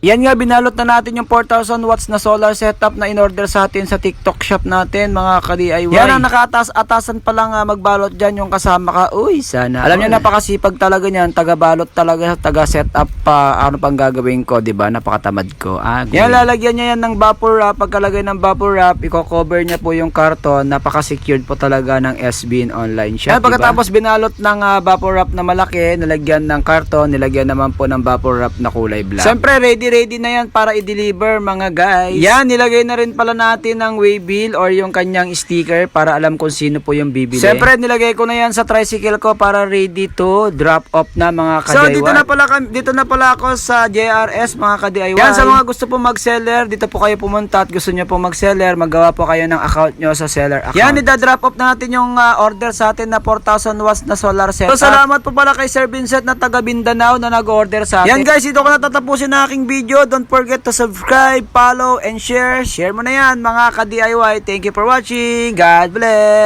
Yan nga, binalot na natin yung 4,000 watts na solar setup na in-order sa atin sa TikTok shop natin, mga ka-DIY. Yan ang nakaatas-atasan pa lang ah, magbalot dyan yung kasama ka. Uy, sana. Alam niyo, napakasipag talaga niyan. Taga-balot talaga, taga-setup pa. ano pang gagawin ko, di ba? Napakatamad ko. Ah, yan, lalagyan niya yan ng vapor wrap. Pagkalagay ng vapor wrap, i-cover niya po yung karton. Napaka-secured po talaga ng SBN online shop. Yan, pagkatapos binalot ng ah, vapor wrap na malaki, nilagyan ng karton, nilagyan naman po ng vapor wrap na kulay black. Siyempre, ready ready na yan para i-deliver mga guys. Yan, nilagay na rin pala natin ng waybill or yung kanyang sticker para alam kung sino po yung bibili. Siyempre, nilagay ko na yan sa tricycle ko para ready to drop off na mga ka So, dito na pala dito na pala ako sa JRS mga ka-DIY. Yan, sa mga gusto po mag-seller, dito po kayo pumunta at gusto nyo po mag-seller, magawa po kayo ng account nyo sa seller account. Yan, i-drop off na natin yung ah, order sa atin na 4,000 watts na solar setup. So, salamat po pala kay Sir Vincent na taga Mindanao na nag-order sa atin. Yan guys, dito ko natatapusin na aking video. Don't forget to subscribe, follow, and share. Share mo na yan mga ka-DIY. Thank you for watching. God bless.